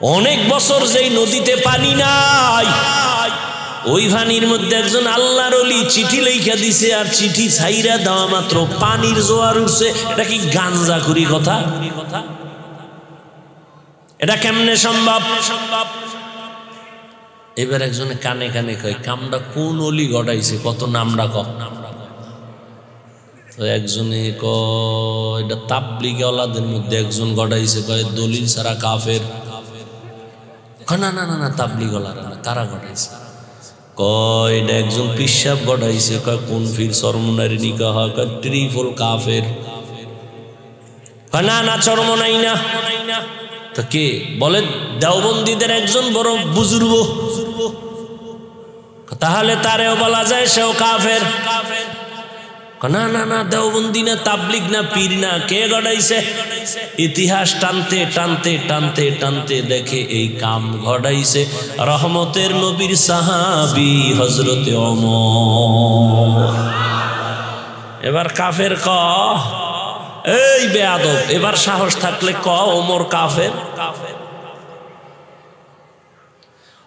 অনেক বছর যেই নদীতে পানি নাই, ওই ভানির মধ্যে একজন আল্লাহর অলি চিঠি লেখা দিছে আর চিঠি ছাইরা দেওয়া মাত্র পানির জোয়ার উঠছে। এটা কি গাঞ্জা করি কথা? এটা কেমনে সম্ভব? সম্ভব এবার একজনে কানে কানে কয়, কামটা কোন অলি গড়াইছে কত নামডা কম তো একজনে কয়, এটা তাবলিগে ওলাদের মধ্যে একজন গড়াইছে কয়, দলিল সারা কাফের। না না না না, তাবলিগ ওলারা না কারা গড়াইছে? কয় একজন পিসাব গড়াইছে, কয়, কোন ফির সরমুনারি নিকা হয় কয়, ত্রিফল কাফের। না না চরমনাই না। তো কে? বলে দেওবন্দীদের একজন বড় বুজুর্গ। তাহলে তারেও বলা যায় সেও কাফের। না না না, দেওবন্দি না তাবলিক না, পীর না, কে গড়াইছে? ইতিহাস টানতে টানতে টানতে টানতে দেখে এই কাম ঘটাইছে রহমতের নবীর সাহাবি হজরতে অমর এবার কাফের ক? এই বেয়াদব, এবার সাহস থাকলে ক ওমর কাফের?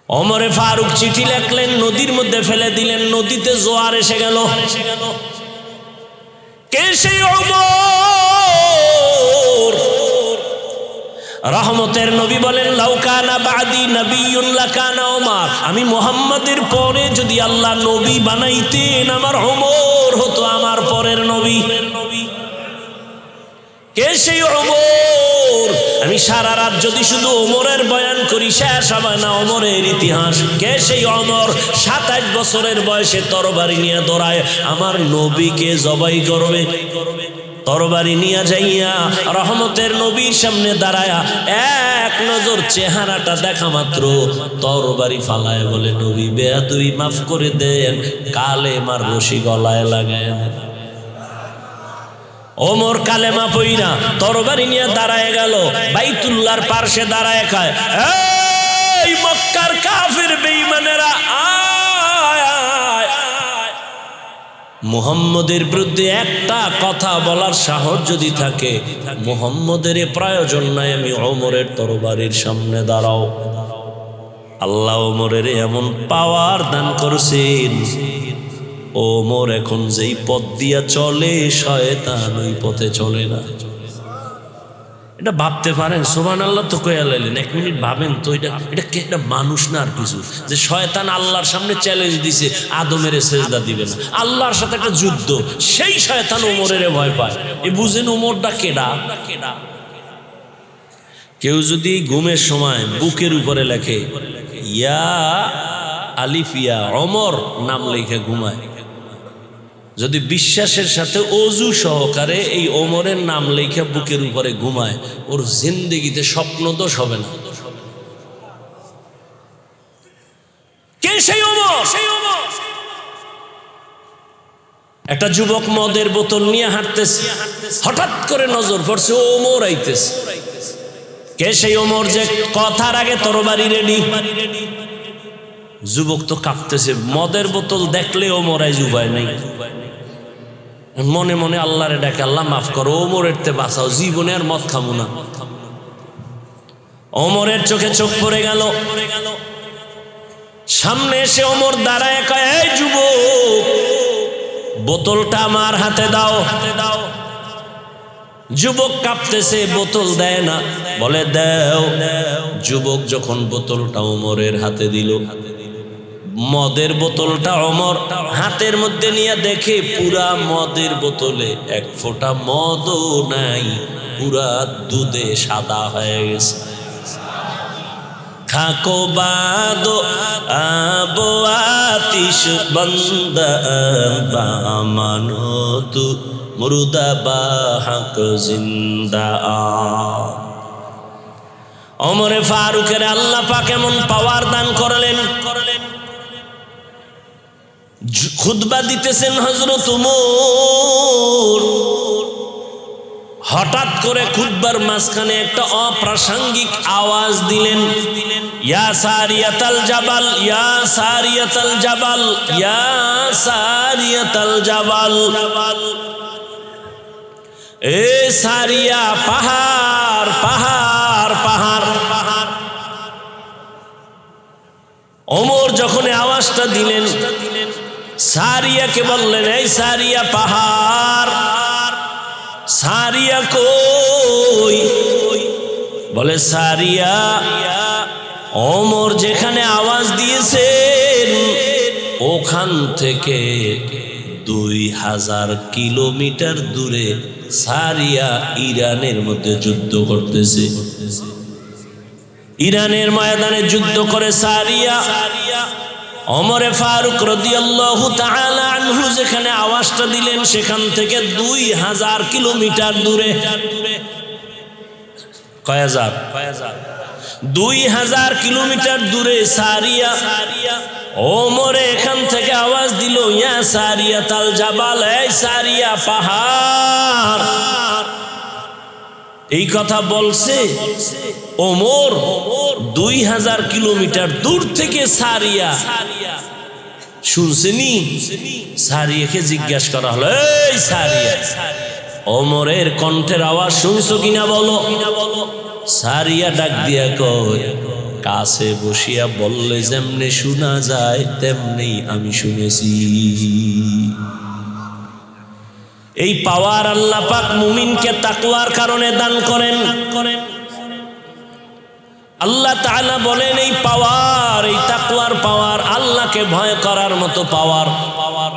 অমরে ফারুক চিঠি লেখলেন, নদীর মধ্যে ফেলে দিলেন, নদীতে জোয়ার এসে গেল এসে গেল। কে রহমতের নবী বলেন লাউকানা বাদি নবীউল্লাকানা ওমার। আমি মোহাম্মদের পরে যদি আল্লাহ নবী বানাইতেন, আমার অমর হতো আমার পরের নবী নবী। কে সেই অমর? আমি সারা রাত যদি শুধু ওমরের বয়ান করি, শেষ হবে না অমরের ইতিহাস। কে সেই অমর সাতাশ বছরের বয়সে তরবারি নিয়ে দৌড়ায়। আমার নবীকে জবাই করবে। তরবারি নিয়ে যাইয়া রহমতের নবীর সামনে দাঁড়ায়া এক নজর চেহারাটা দেখা মাত্র। তরবারি ফালায় বলে, নবী বেয়া, তুই মাফ করে দেন। কালে মার রশি গলায় লাগায় দেন। ওমর কালেমা পইরা তরবারি নিয়ে দাঁড়ায় গেল। বাইতুল্লার পার্শ্বে দাঁড়ায় খায় মক্কার কাফির আয়। মুহাম্মদের বিরুদ্ধে একটা কথা বলার সাহস যদি থাকে, মুহাম্মদের প্রয়োজন নাই, আমি ওমরের তরবারির সামনে দাঁড়াও। আল্লাহ ওমরের এমন পাওয়ার দান করছেন। ওমর এখন যেই পথ দিয়া চলে, শয়তান ওই পথে চলে না। এটা ভাবতে পারেন সোমান আল্লাহ তো কয়া লাইলেন, এক মিনিট ভাবেন তো এটা এটা কে এটা মানুষ না আর কিছু? যে শয়তান আল্লাহর সামনে চ্যালেঞ্জ দিছে, আদমের সেজদা দিবে না। আল্লাহর সাথে একটা যুদ্ধ, সেই শয়তান ওমরের ভয় পায়। এ বুঝেন ওমরটা কেডা? কেউ যদি ঘুমের সময় বুকের উপরে লেখে, ইয়া আলিফিয়া অমর, নাম লেখে ঘুমায়। যদি বিশ্বাসের সাথে অজু সহকারে এই ওমরের নাম লেখা বুকের উপরে ঘুমায়, ওর জিন্দেগিতে স্বপ্ন দোষ হবে না। একটা যুবক মদের বোতল নিয়ে হাঁটতেছে, হঠাৎ করে নজর পড়ছে ওমর আইতেছে। কে সেই ওমর যে কথার আগে তরবারি রেডি যুবক তো কাঁপতেছে, মদের বোতল দেখলে ওমরাই জুবাই নাই। মনে মনে আল্লাহরে ডাকে, আল্লাহ মাফ করো, ওমরের তে বাঁচাও, জীবনে আর মদ খাব না। ওমরের চোখে চোখ পড়ে গেল। সামনে এসে অমর দাঁড়ায়, কয়, এই যুবক, বোতলটা আমার হাতে দাও হাতে দাও। যুবক কাঁপতেছে, বোতল দেয় না, বলে, দেও। যুবক যখন বোতলটা ওমরের হাতে দিল মদের বোতলটা অমর। হাতের মধ্যে নিয়ে দেখে পুরা মদের বোতলে এক ফোঁটা মদও নাই, পুরা দুধে সাদা হয়ে গেছে। খাকো বাদো, আবো আতিশ বন্দা বামানো তু মুরুদা বাহাক জিন্দা। অমরে ফারুকের আল্লাহ পাক এমন পাওয়ার দান করলেন খুদবা দিতেছেন হজরত উমর। হঠাৎ করে খুদবার মাঝখানে একটা অপ্রাসঙ্গিক আওয়াজ দিলেন, ইয়া সারিয়াতাল জাবাল, ইয়া সারিয়াতাল জাবাল, ইয়া সারিয়াতাল জাবাল। এ সারিয়া, পাহাড় পাহাড় পাহাড়। পাহাড় ওমর যখন আওয়াজটা দিলেন সারিয়াকে বললেন এই সারিয়া পাহাড়? সারিয়া কই? বলে, সারিয়া, অমর যেখানে আওয়াজ দিয়েছেন, ওখান থেকে দুই হাজার কিলোমিটার দূরে সারিয়া ইরানের মধ্যে যুদ্ধ করতেছে। ইরানের ময়দানে যুদ্ধ করে সারিয়া অমরে ফারুক রদিয়াল্লাহু তাআলা আনহু যেখানে আওয়াজটা দিলেন, সেখান থেকে দুই হাজার কিলোমিটার দূরে। দুই হাজার কিলোমিটার দূরে সারিয়া। ওমরে এখান থেকে আওয়াজ দিল, ইয়া সারিয়া তাল জাবাল, এই সারিয়া পাহাড়। এই কথা বলছে ওমর দুই হাজার কিলোমিটার দূর থেকে সারিয়া। শুনছেনি? সারিয়াকে জিজ্ঞাসা করা হলো, এই সারিয়া, ওমরের কণ্ঠের আওয়াজ শুনছো কিনা বলো? সারিয়া ডাক দিয়া কয়, কাছে বসিয়া বললে যেমনে শোনা যায় তেমনি আমি শুনেছি। এই পাওয়ার আল্লাহ পাক মুমিনকে তাকওয়ার কারণে দান করেন। করেন আল্লাহ তাআলা বলেন, এই পাওয়ার, এই তাকওয়ার পাওয়ার আল্লাহকে ভয় করার মতো পাওয়ার। পাওয়ার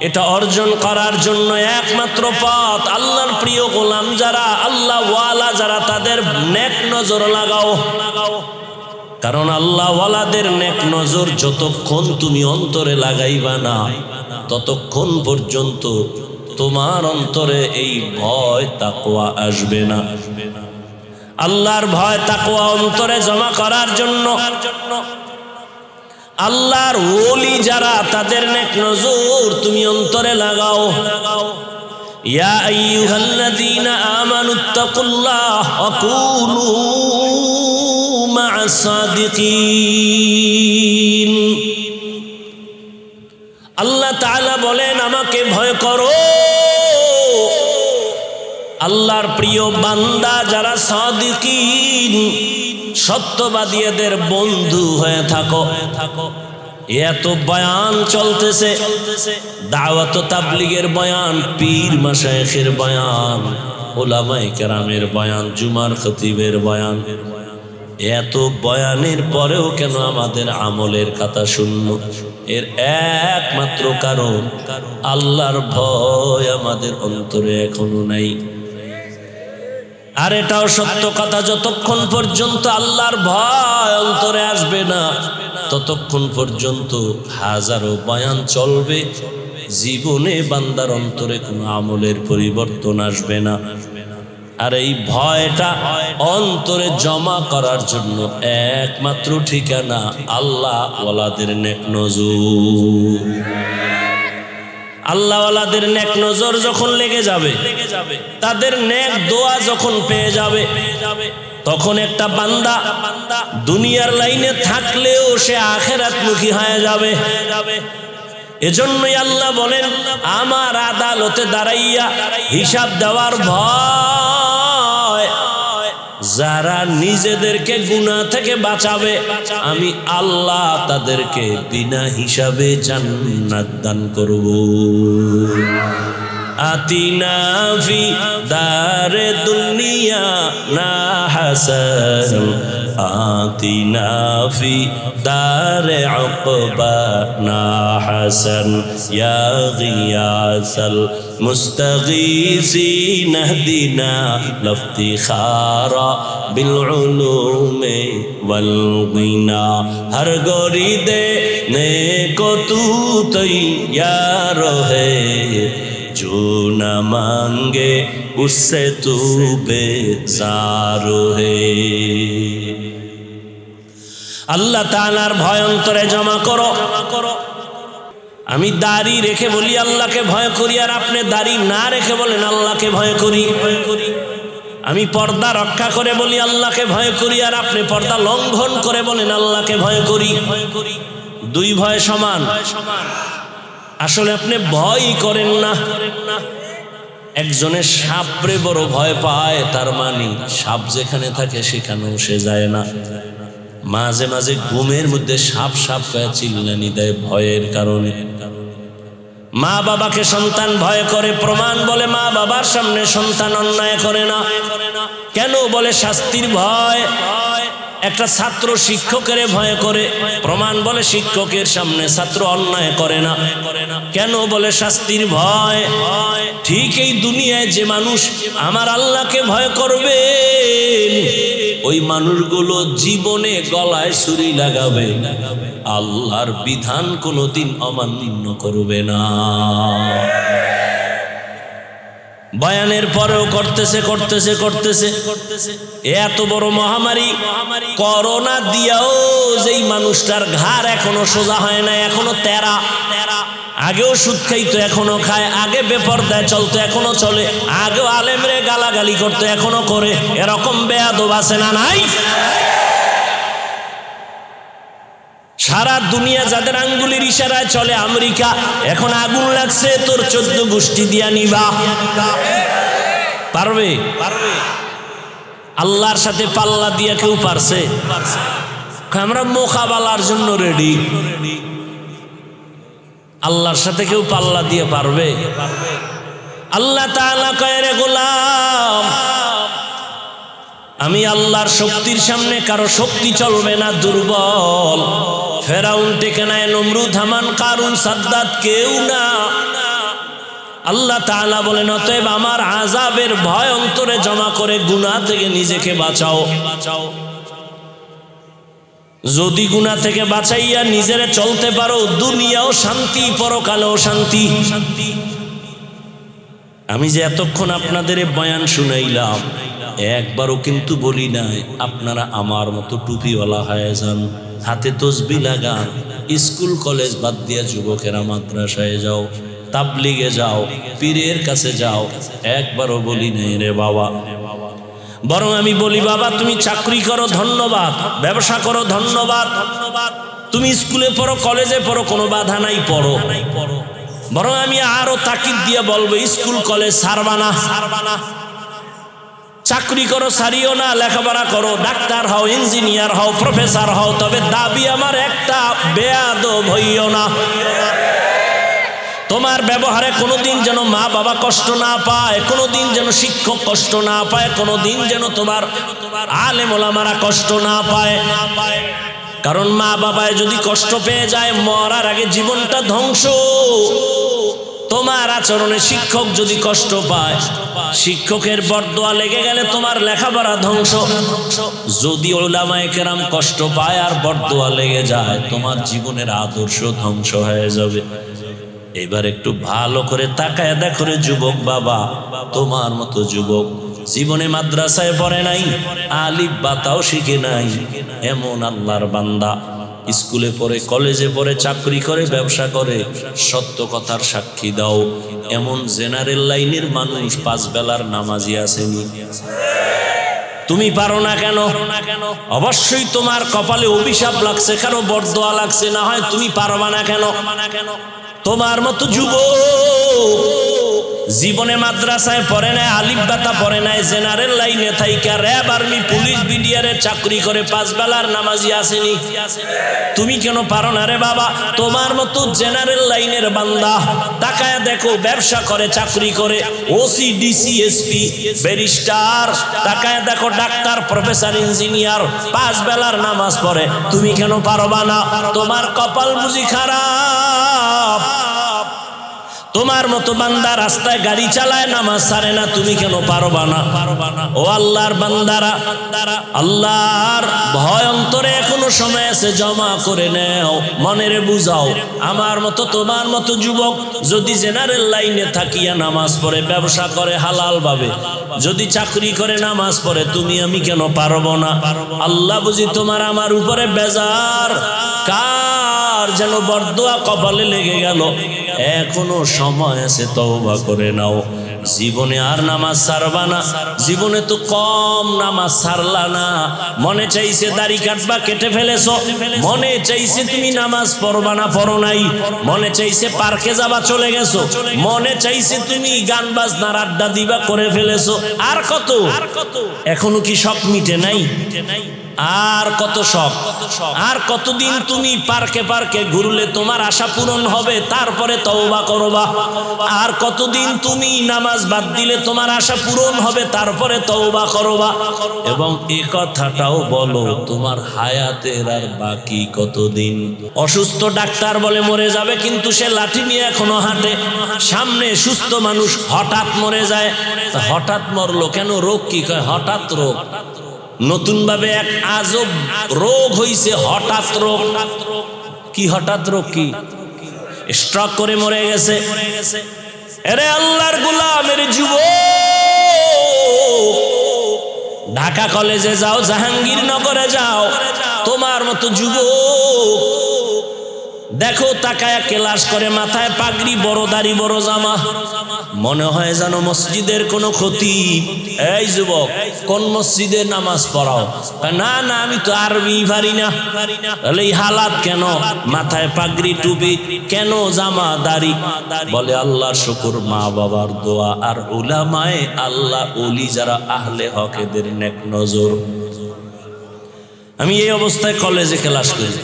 এটা অর্জন করার জন্য একমাত্র পথ। আল্লাহর প্রিয় গোলাম যারা, আল্লাহ ওয়ালা যারা, তাদের নেক নজর লাগাও লাগাও। কারণ আল্লাহ ওয়ালাদের নেক নজর যতক্ষণ তুমি অন্তরে লাগাইবা না, ততক্ষণ পর্যন্ত তোমার অন্তরে এই ভয়, তাকওয়া আসবে না। আল্লাহর ভয়, তাকওয়া অন্তরে জমা করার জন্য আল্লাহর ওলি যারা, তাদের নেক নজর তুমি অন্তরে লাগাও। লাগাও আমানুত্তাকুল্লাহ আল্লাহ তাআলা বলেন, আমাকে ভয় করো। আল্লাহর প্রিয় বান্দা যারা সাদিকিন সত্যবাদীদের বন্ধু হয়ে থাকো। থাকো এত বয়ান চলতেছে। দাওয়াত তাবলিগের বয়ান, পীর মাশায়েখের বয়ান ওলামাই কেরামের বয়ান, জুমার খতিবের বয়ান। এত বয়ানের পরেও কেন আমাদের আমলের কথা শূন্য এর একমাত্র কারণ, আল্লাহর ভয় আমাদের অন্তরে এখনও নাই। আর এটাও সত্য কথা, যতক্ষণ পর্যন্ত আল্লাহর ভয় অন্তরে আসবে না, ততক্ষণ পর্যন্ত হাজারো বয়ান চলবে, জীবনে বান্দার অন্তরে কোনো আমলের পরিবর্তন আসবে না। আর এই ভয়টা অন্তরে জমা করার জন্য একমাত্র ঠিকানা আল্লাহ ওয়ালাদের নেক নজর। আল্লাহওয়ালাদের নেক নজর যখন লেগে যাবে, তাদের নেক দোয়া যখন পেয়ে যাবে, তখন একটা বান্দা দুনিয়ার লাইনে থাকলেও সে আখেরাতমুখী হয়ে যাবে। এজন্যই আল্লাহ বলেন, আমার আদালতে দাঁড়াইয়া হিসাব দেওয়ার ভয়, যারা নিজেদেরকে গুনাহ থেকে বাঁচাবে, আমি আল্লাহ তাদেরকে বিনা হিসাবে জান্নাত দান করব। আতিনা ফি দারে দুনিয়া না হাসান। آتنا في دار عقبانا حسن يا غياث المستغيثين اهدنا لافتخارا بالعلوم والغنى. هر گوری نيكو نیکو تو تیار जो न मांगे उससे तू बेजार है আল্লাহ তালার ভয় অন্তরে জমা করো। জমা করো আমি দাড়ি রেখে বলি, আল্লাহকে ভয় করি, আর আপনি দাড়ি না রেখে বলেন, আল্লাহকে ভয় করি। ভয় করি আমি পর্দা রক্ষা করে বলি, আল্লাহকে ভয় করি, আর আপনি পর্দা লঙ্ঘন করে বলেন, আল্লাহকে ভয় করি। ভয় করি দুই ভয় সমান ভয় সমান। আসলে আপনি ভয় করেন না। একজনের সাপরে বড় ভয় পায়, তার মানে সাপ যেখানে থাকে সেখানেও সে যায় না। মাঝে মাঝে ঘুমের মধ্যে সাপ সাপ কয়ে চিল্লানি দেয় ভয়ের কারণে। মা বাবাকে সন্তান ভয় করে, প্রমাণ বলে মা বাবার সামনে সন্তান অন্যায় করে না। কেন বলে শাস্তির ভয়? একটা ছাত্র শিক্ষকের ভয় করে। প্রমাণ বলে শিক্ষকের সামনে ছাত্র অন্যায় করে না। কেন বলে শাস্তির ভয়? ঠিক এই দুনিয়ায় যে মানুষ আমার আল্লাহকে ভয় করবে, ওই মানুষগুলো জীবনে গলায় ছুরি লাগাবে। আল্লাহর বিধান কোনোদিন অমান্য করবে না। বয়ানের পরেও করতেছে করতেছে করতেছে। এত বড় মহামারী, করোনা দিয়াও যেই মানুষটার ঘাড় এখনও সোজা হয় না এখনও তেরা তেরা। আগেও সুদ খাইতো, এখনও খায়। আগে বেপরদায় চলতো, এখনও চলে। আগেও আলেমরে গালাগালি করতো, এখনও করে। এরকম বেয়াদব আছে না নাই? সারা দুনিয়া যাদের আঙ্গুলির ইশারায় চলে আমেরিকা, এখন আগুন লাগছে, তোর চোদ্দ গোষ্ঠী দিয়া নিবা। পারবে? পারবে আল্লাহর সাথে পাল্লা দিয়া কেউ পারছে? আমরা মোকাবেলার জন্য রেডি আল্লাহর সাথে কেউ পাল্লা দিয়ে পারবে? আল্লাহ রে গোলাম, আমি আল্লাহর শক্তির সামনে কারও শক্তি চলবে না, দুর্বল। ফেরাউন টেকে নেয়, নমরুদ হামান, কারুন, সাদ্দাত কেউ না। আল্লাহ তাআলা বলেন, অতএব আমার আজাবের ভয় অন্তরে জমা করে গুনাহ থেকে নিজেকে বাঁচাও। বাঁচাও যদি গুণা থেকে বাঁচাইয়া নিজেরে চলতে পারো, দুনিয়াও শান্তি, পরকালেও শান্তি। শান্তি আমি যে এতক্ষণ আপনাদের বয়ান শুনাইলাম, একবারও কিন্তু বলি নাই, আপনারা আমার মতো টুপিওয়ালা হয়ে যান। হাতে তসবি লাগান, স্কুল, কলেজ বাদ দিয়া যুবকেরা মাদ্রাসায় যাও, তাবলিগে যাও, পীরের কাছে যাও, একবারও বলি নেই রে বাবা। বরং আমি বলি, বাবা, তুমি চাকরি করো, ধন্যবাদ, ব্যবসা করো, ধন্যবাদ ধন্যবাদ। তুমি স্কুলে পড়ো, কলেজে পড়ো, কোনো বাধা নাই, পড়ো। বরং আমি আরও তাকিদ দিয়ে বলব, স্কুল, কলেজ সারবানা সারবানা চাকরি করো, সারিও না, লেখাপড়া করো, ডাক্তার হও, ইঞ্জিনিয়ার হও, প্রফেসর হও, তবে দাবি আমার একটা বেয়াদ হইও না। তোমার ব্যবহারে কোনোদিন যেন মা বাবা কষ্ট না পায়, কোনোদিন যেন শিক্ষক কষ্ট না পায়, কোনোদিন যেন তোমার আলেম ওলামারা কষ্ট না পায়। কারণ মা বাবায় যদি কষ্ট পেয়ে যায়, মরার আগে জীবনটা ধ্বংস। তোমার আচরণে শিক্ষক যদি কষ্ট পায়, শিক্ষকের বরদোয়া লেগে গেলে তোমার লেখাপড়া ধ্বংস। যদি ওলামায় কেরাম কষ্ট পায় আর বরদোয়া লেগে যায়, তোমার জীবনের আদর্শ ধ্বংস হয়ে যাবে। এবার একটু ভালো করে তাকায় দেখো রে যুবক বাবা, তোমার মতো যুবক জীবনে মাদ্রাসায় পড়ে নাই, আলিফ বাতাও শিখে নাই, এমন আল্লাহর বান্দা। স্কুলে পড়ে, কলেজে পড়ে, চাকরি করে, ব্যবসা করে, সত্য কথার সাক্ষী দাও। এমন জেনারেল লাইনের মানুষ পাঁচ বেলার নামাজি আসেনি। তুমি পারো না কেন? অবশ্যই তোমার কপালে অভিশাপ লাগছে কেন? বরদোয়া লাগছে, না হয় তুমি পারবা না কেন? তোমার মতো যুব জীবনে মাদ্রাসায় পড়ে নাই, আলিফ বাতা পড়ে নাই, জেনারেল লাইনে থাইকা র্যাব আর্মি, পুলিশ বিডিআরে চাকরি করে পাঁচ বেলার নামাজি আসেনি। তুমি কেন পারো না রে বাবা? তোমার মতো জেনারেল লাইনের বান্দা। তাকায় দেখো, ব্যবসা করে, চাকরি করে ওসি ডিসি এসপি ব্যারিস্টার। তাকায় দেখো, ডাক্তার, প্রফেসর, ইঞ্জিনিয়ার, পাঁচ বেলার নামাজ পড়ে। তুমি কেন পারবা না? তোমার কপাল বুঝি খারাপ। তোমার মতো বান্দা রাস্তায় গাড়ি চালায়, নামাজ সারে না, তুমি কেন পারবা না? পারবা না ও আল্লাহর বান্দারা, আল্লাহর ভয় অন্তরে এখনও সময় আছে, জমা করে নেও, মনেরে বুঝাও। আমার মতো তোমার মতো যুবক যদি জেনারেল লাইনে থাকিয়া নামাজ পড়ে, ব্যবসা করে হালাল ভাবে। যদি চাকরি করে, নামাজ পড়ে, তুমি আমি কেন পারব না? আল্লাহ বুঝি তোমার আমার উপরে বেজার। কার যেন বরদোয়া কপালে লেগে গেল? এখনও সময় আছে তওবা করে নাও। জীবনে আর নামাজ সারবা না। জীবনে তো কম নামাজ সারলা না। মনে চাইছে দাড়ি কাটবা, কেটে ফেলেছো। মনে চাইছে তুমি নামাজ পড়বা না, পড়ো নাই। মনে চাইছে পার্কে যাবা, চলে গেছো। মনে চাইছে তুমি গান বাজনার আড্ডা দিবা, করে ফেলেছো। আর কত? এখনও কি সব মিটে নাই মিটে নাই? আর কত শখ? আর কতদিন তুমি পার্কে পার্কে ঘুরলে তোমার আশা পূরণ হবে? তারপরে তওবা করবা। আর কতদিন তুমি নামাজ বাদ দিলে তোমার আশা পূরণ হবে? তারপরে তওবা করবা। এবং এ কথাটাও বলো তোমার হায়াতের আর বাকি কতদিন? অসুস্থ ডাক্তার বলে মরে যাবে কিন্তু সে লাঠি নিয়ে এখনও হাঁটে। সামনে সুস্থ মানুষ হঠাৎ মরে যায়। হঠাৎ মরলো কেন? রোগ কি কয়? হঠাৎ রোগ। নতুন ভাবে এক আজব রোগ হইছে, হঠাৎ রোগ। কি হঠাৎ রোগ কি? স্ট্রক করে মরে গেছে। এরে আল্লাহর গুলামের যুব ঢাকা কলেজে যাও, জাহাঙ্গীরনগরে যাও, তোমার মতো যুবক। দেখো, তাকায় ক্লাস করে মাথায় পাগড়ি, বড় দাড়ি, বড় জামা। মনে হয় যেন মসজিদের কোনো ক্ষতি। এই যুবক, কোন মসজিদে নামাজ পড়াও? না না, আমি তো আরবি পারি না। তাহলে এই হালাত কেন? মাথায় পাগড়ি টুপি, কেন জামা, দাড়ি? বলে আল্লাহ শুকুর মা বাবার দোয়া। আর উলামায়ে আল্লাহ, ওলি যারা আহলে হক এদের নেক নজর। আমি এই অবস্থায় কলেজে ক্লাস করি।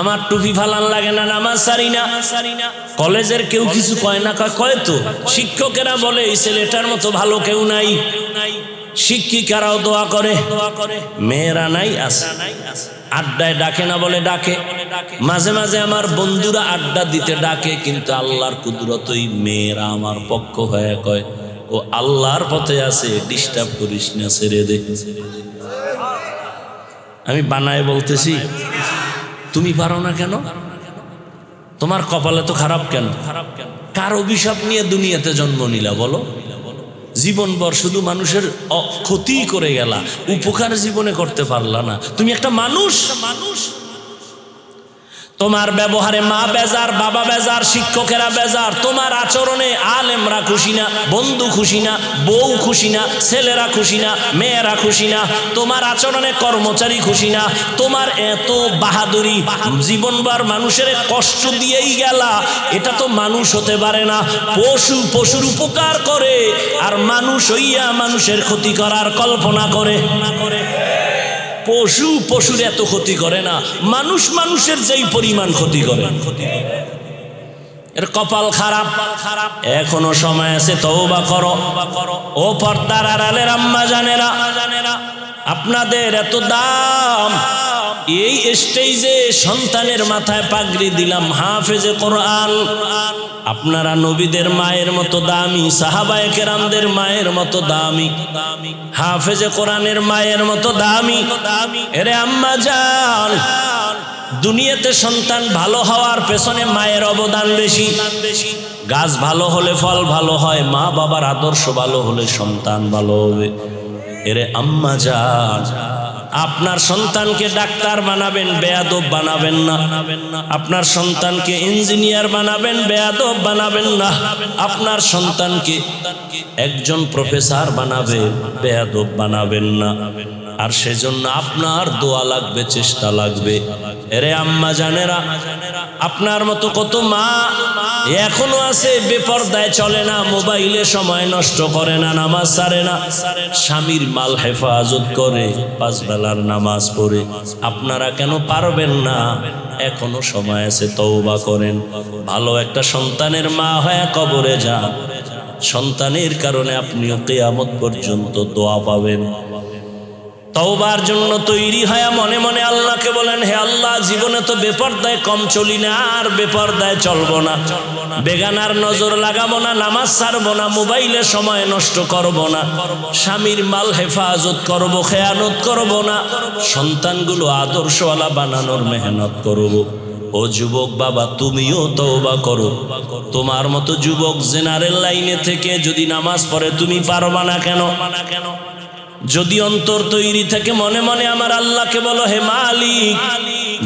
আমার টুপি ফালান লাগে না, নামাজ সারি না। কলেজের কেউ কিছু কয় না, কয় তো? শিক্ষকেরা বলে, এই ছেলেটার মতো ভালো কেউ নাই। শিক্ষিকারাও দোয়া করে, মেয়েরা নাই আছে আড্ডায় ডাকে না বলে ডাকে। মাঝে মাঝে আমার বন্ধুরা আড্ডা দিতে ডাকে, কিন্তু আল্লাহর কুদরতই মেয়েরা আমার পক্ষ হয়ে কয়, ও আল্লাহর পথে আছে ডিস্টার্ব করিস না, ছেড়ে দে। আমি বানায় বলতেছি তুমি পারো না কেন? তোমার কপালে তো খারাপ কেন? খারাপ কেন কার অভিশাপ নিয়ে দুনিয়াতে জন্ম নিলা বলো? জীবনভর শুধু মানুষের ক্ষতি করে গেলা, উপকার জীবনে করতে পারলা না। তুমি একটা মানুষ মানুষ। তোমার ব্যবহারে মা বেজার, বাবা বেজার, শিক্ষকেরা বেজার, তোমার আচরণে আলেমরা খুশি না, বন্ধু খুশি না, বউ খুশি না, ছেলেরা খুশি না, মেয়েরা খুশি না, তোমার আচরণে কর্মচারী খুশি না, তোমার এত বাহাদুরি, জীবনবার মানুষের কষ্ট দিয়েই গেলা, এটা তো মানুষ হতে পারে না, পশু পশুর উপকার করে, আর মানুষ হইয়া মানুষের ক্ষতি করার কল্পনা করে। না করে পশু, পশুর এত ক্ষতি করে না। মানুষ মানুষের যেই পরিমাণ ক্ষতি করে। এর কপাল খারাপ। খারাপ এখনও সময় আছে তো বা করো। ও পর্দার আড়ালের আম্মা জানেরা, আপনাদের এত দাম। এই স্টেজে সন্তানের মাথায় পাগড়ি দিলাম, হাফেজে কোরআন। আপনারা নবীদের মায়ের মতো দামি, সাহাবায়ে কেরামদের মায়ের মতো দামি দামি হাফেজে কোরআনের মায়ের মতো দামি। এরে আম্মা জান, দুনিয়াতে সন্তান ভালো হওয়ার পেছনে মায়ের অবদান বেশি। গাছ ভালো হলে ফল ভালো হয়, মা বাবার আদর্শ ভালো হলে সন্তান ভালো হবে। এরে আম্মা যান আপনার সন্তানকে ডাক্তার বানাবেন, বেয়াদব বানাবেন না। আপনার সন্তানকে ইঞ্জিনিয়ার বানাবেন, বেয়াদব বানাবেন না। আপনার সন্তানকে একজন প্রফেসর বানাবে, বেয়াদব বানাবেন না। আর সেজন্য আপনার দোয়া লাগবে, চেষ্টা লাগবে। এরে আম্মা জানেরা আপনার মতো কত মা এখনও আছে, বেপর্দায় চলে না, মোবাইলে সময় নষ্ট করে না, নামাজ সারে না। স্বামীর মাল হেফাজত করে, পাঁচ বেলার নামাজ পড়ে। আপনারা কেন পারবেন না? এখনও সময় আছে, তওবা করেন। ভালো একটা সন্তানের মা হয়ে কবরে যান। সন্তানের কারণে আপনিও কেয়ামত পর্যন্ত দোয়া পাবেন। তওবার জন্য তৈরি হয়ে মনে মনে আল্লাহকে বলেন, হে আল্লাহ, জীবনে তো বেপর্দায় কম চলি না, আর বেপর্দায় চলবো না। বেগানার নজর লাগাবো না, নামাজ ছাড়বো না, মোবাইলে সময় নষ্ট করব না। স্বামীর মাল হেফাজত করব, খেয়ানত করব না। সন্তানগুলো আদর্শওয়ালা বানানোর মেহনত করব। ও যুবক বাবা, তুমিও তওবা করো। তোমার মতো যুবক জেনারেল লাইনে থেকে যদি নামাজ পড়ে, তুমি পারবা না কেন? কেন যদি অন্তর তৈরি থেকে মনে মনে আমার আল্লাহকে বলো, হে মালিক,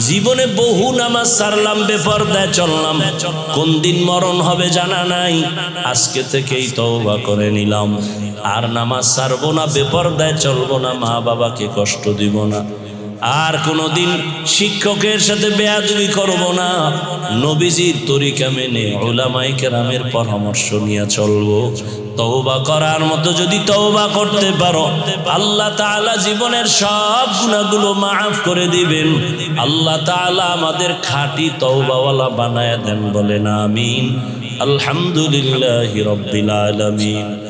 জীবনে বহু নামাজ সারলাম, বেপরদায় চললাম। কোন দিন মরণ হবে জানা নাই। আজকে থেকেই তওবা করে নিলাম। আর নামাজ সারবো না, বেপরদায় চলবো না মা বাবাকে কষ্ট দিব না। আর কোনোদিন শিক্ষকের সাথে বেয়াদবি করব না। নবীজির তরিকা মেনে ওলামাই কেরামের পরামর্শ নিয়ে চলবো। তওবা করার মতো যদি তওবা করতে পারো, আল্লাহ তাআলা জীবনের সব গুণাগুলো মাফ করে দিবেন। আল্লাহ তাআলা আমাদের খাঁটি তওবাওয়ালা বানায় দেন বলেন আমিন। আলহামদুলিল্লাহি রাব্বিল আলামিন।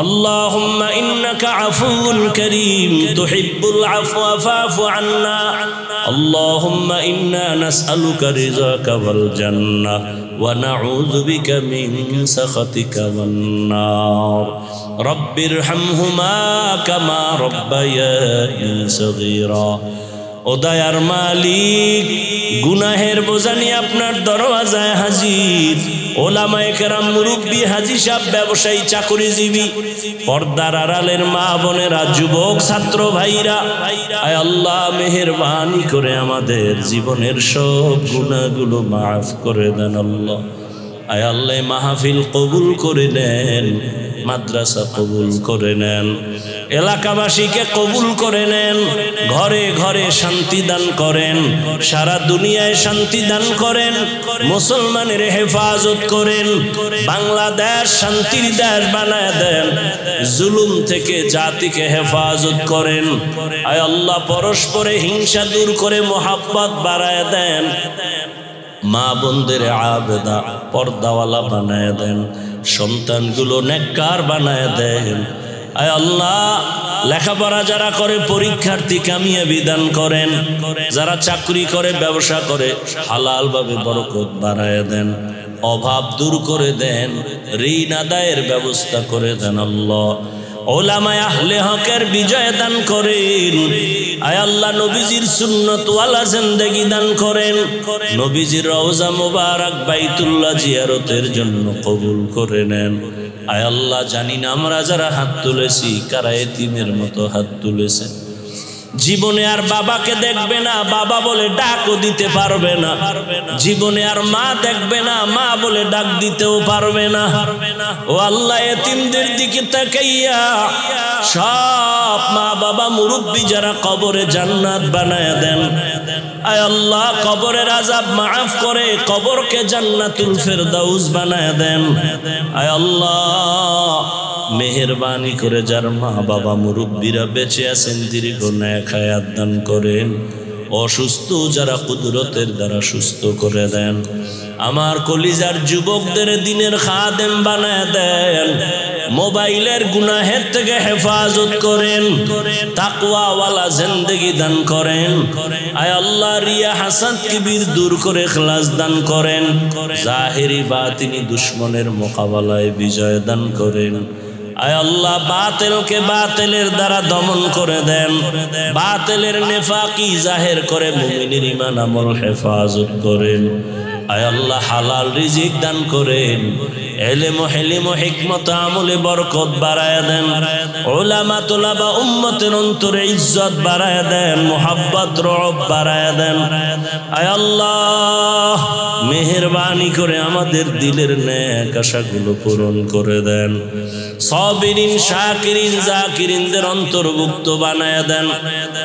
اللهم إنك عفو كريم تحب العفو فاعف عنا اللهم إنا نسألك رزاك والجنة ونعوذ بك من سخطك والنار رب ارحمهما كما ربياني صغيرا ও দয়ার মালিক গুনাহের বোঝানি আপনার দরওয়াজায় হাজির ব্যবসায়ী, চাকরিজীবী আড়ালের বোনেরা, যুবক, ছাত্র ভাইরা আল্লাহ মেহেরবানি করে আমাদের জীবনের সব গুণাগুলো মাফ করে দেন আল্লাহ। আয় আল্লাহ মাহফিল কবুল করে নেন, মাদ্রাসা কবুল করে নেন। এলাকাবাসীকে কবুল করে নেন, ঘরে ঘরে শান্তি দান করেন, সারা দুনিয়ায় শান্তি দান করেন, মুসলমানের হেফাজত করেন, বাংলাদেশ শান্তির দেশ বানায় দেন, জুলুম থেকে জাতিকে হেফাজত করেন। আল্লাহ, পরস্পরে হিংসা দূর করে মোহাব্বত বাড়ায় দেন। মা বোনদের আবেদা পর্দাওয়ালা বানায় দেন, সন্তানগুলো নেককার বানায় দেন। আয় আল্লাহ, লেখাপড়া যারা করে, পরীক্ষার্থী কামিয়ে বিধান করেন। যারা চাকরি করে, ব্যবসা করে হালাল ভাবে বরকত বাড়ায় দেন, অভাব দূর করে দেন, ঋণ আদায়ের ব্যবস্থা করে দেন আল্লাহ। ওলামায় আহলে হকের বিজয় দান করেন। আয় আল্লাহ, নবীজির সুন্নত ওয়ালা জিন্দেগি দান করেন। নবীজির রওজা মুবারক বাইতুল্লাহ জিয়ারতের জন্য কবুল করে নেন। আয় আল্লাহ জানি না আমরা যারা হাত তুলেছি কারা এতিমের মতো হাত তুলেছে জীবনে আর বাবাকে দেখবে না, বাবা বলে ডাকও দিতে পারবে না। জীবনে আর মা দেখবে না, মা বলে ডাক দিতেও পারবে না। ও আল্লাহ, এতিমদের দিকে তাকাইয়া সব মা বাবা মুরব্বী যারা কবরে জান্নাত বানায় দেন, আয় আল্লাহ, কবরের আজাব মাফ করে কবরকে জান্নাতুল ফেরদাউস বানায় দেন। আয় আল্লাহ, মেহরবানি করে যার মা বাবা মুরব্বীরা বেঁচে আছেন দীর্ঘ ন্যায় খায়াত দান করেন। অসুস্থ যারা কুদরতের দ্বারা সুস্থ করে দেন। আমার কলিজার যুবকদের দিনের খাদেম বানায় দেন। মোবাইলের গুনাহের থেকে হেফাজত করেন। তাকওয়াওয়ালা জিন্দেগি দান করেন। আয় আল্লাহ, রিয়া হাসান কিবির দূর করে খ্লাস দান করেন। জাহেরি বাতিনি দুশ্মনের মোকাবেলায় বিজয় দান করেন। আয় আল্লাহ, বাতেলকে বাতেলের দ্বারা দমন করে দেন। বাতেলের নেফাকি জাহের করে মুমিনের ইমান আমল হেফাজত করেন। আয় আল্লাহ, হালাল রিজিক দান করেন। আমলে বাড়ায় অন্তরে ইজ্জত বাড়ায় মেহরবানি করে আমাদের দিলের ন্যাক আশাগুলো পূরণ করে দেন। সবিরিন, শাকিরিন, জাকিরিনদের অন্তর্ভুক্ত বানায় দেন।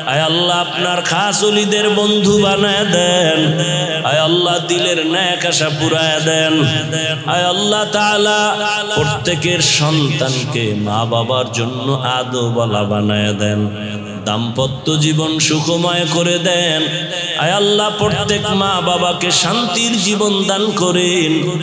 আয় আল্লাহ, আপনার খাস অলিদের বন্ধু বানায় দেন। আয় আল্লাহ, দিলের ন্যাক আশা পুরায় দেন। আয় আল্লাহ তাআলা প্রত্যেকের সন্তানকে মা বাবার জন্য আদো বলা বানায় দেন, দাম্পত্য জীবন সুখময় করে দেন। আয় আল্লাহ, প্রত্যেক মা বাবাকে শান্তির জীবন দান করেন।